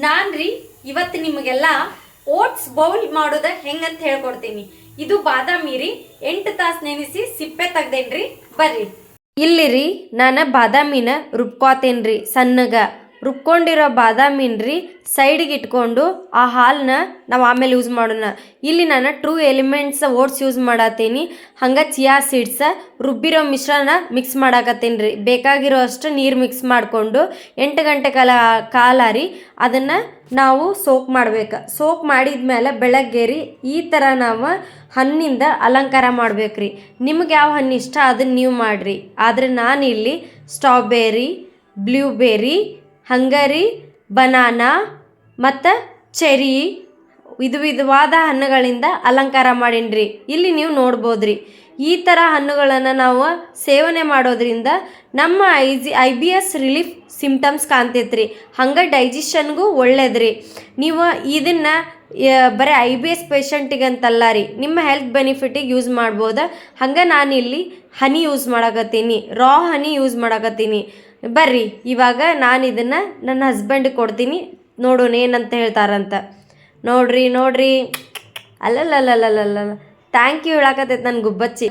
ನಾನ್ರಿ, ಇವತ್ತು ನಿಮಗೆಲ್ಲ oats bowl ಮಾಡೋದ ಹೆಂಗಂತ ಹೇಳ್ಕೊಡ್ತೀನಿ. ಇದು ಬಾದಾಮಿ ರೀ ಎಂಟು ತಾಸು ನೆನೆಸಿ ಸಿಪ್ಪೆ ತೆಗ್ದೇನ್ರಿ, ಬರ್ರಿ. ಇಲ್ಲಿ ರೀ ನಾನು ಬಾದಾಮಿನ ರುಬ್ಕೋತೇನ್ರಿ, ಸಣ್ಣಗ. ರುಬ್ಕೊಂಡಿರೋ ಬಾದಾಮಿನ ರೀ ಸೈಡಿಗೆ ಇಟ್ಕೊಂಡು ಆ ಹಾಲನ್ನ ನಾವು ಆಮೇಲೆ ಯೂಸ್ ಮಾಡೋಣ. ಇಲ್ಲಿ ನಾನು ಟ್ರೂ ಎಲಿಮೆಂಟ್ಸ್ ಓಟ್ಸ್ ಯೂಸ್ ಮಾಡತ್ತೀನಿ ಹಂಗೆ ಚಿಯಾ ಸೀಡ್ಸ ರುಬ್ಬಿರೋ ಮಿಶ್ರಣ ಮಿಕ್ಸ್ ಮಾಡಾಕತ್ತೀನಿ ರೀ ಬೇಕಾಗಿರೋ ಅಷ್ಟು ನೀರು ಮಿಕ್ಸ್ ಮಾಡಿಕೊಂಡು ಎಂಟು ಗಂಟೆ ಕಾಲ ಕಾಲ ರೀ ಅದನ್ನು ನಾವು ಸೋಕ್ ಮಾಡ್ಬೇಕು. ಸೋಕ್ ಮಾಡಿದ್ಮೇಲೆ ಬೆಳಗ್ಗೆ ರೀ ಈ ಥರ ನಾವು ಹಣ್ಣಿಂದ ಅಲಂಕಾರ ಮಾಡ್ಬೇಕು ರೀ ನಿಮ್ಗೆ ಯಾವ ಹಣ್ಣು ಇಷ್ಟ ಅದನ್ನ ನೀವು ಮಾಡಿರಿ. ಆದರೆ ಇಲ್ಲಿ ಸ್ಟ್ರಾಬೆರಿ ಬ್ಲೂಬೆರಿ ಹಂಗರಿ, ಬನಾನಾ ಮತ್ತು ಚೆರಿ ವಿಧ ವಿಧವಾದ ಹಣ್ಣುಗಳಿಂದ ಅಲಂಕಾರ ಮಾಡಿನ್ರಿ. ಇಲ್ಲಿ ನೀವು ನೋಡ್ಬೋದ್ರಿ. ಈ ಥರ ಹಣ್ಣುಗಳನ್ನು ನಾವು ಸೇವನೆ ಮಾಡೋದ್ರಿಂದ ನಮ್ಮ IG I B S relief symptoms ಕಾಣ್ತೈತ್ರಿ. ಹಂಗೆ ಡೈಜೆಷನ್ಗೂ ಒಳ್ಳೇದ್ರಿ. ನೀವು ಇದನ್ನು ಬರೀ ಐ ಬಿ ಎಸ್ ಪೇಷಂಟಿಗಂತಲ್ಲ ರೀ ನಿಮ್ಮ ಹೆಲ್ತ್ ಬೆನಿಫಿಟಿಗೆ ಯೂಸ್ ಮಾಡ್ಬೋದು. ಹಂಗೆ ಇಲ್ಲಿ ಹನಿ ಯೂಸ್ ಮಾಡಕತ್ತೀನಿ. ರಾ ಹನಿ ಯೂಸ್ ಮಾಡಕತ್ತೀನಿ. ಬರ್ರಿ, ಇವಾಗ ನಾನು ಇದನ್ನು ನನ್ನ ಹಸ್ಬೆಂಡಿಗೆ ಕೊಡ್ತೀನಿ. ನೋಡೋಣ ಏನಂತ ಹೇಳ್ತಾರಂತ. ನೋಡ್ರಿ ನೋಡ್ರಿ. ಅಲ್ಲಲ್ಲಲ್ಲಲ್ಲಲ್ಲ ಥ್ಯಾಂಕ್ ಯು ಹೇಳಕತ್ತೈತೆ ನನ್ನ ಗುಬ್ಬಚ್ಚಿ.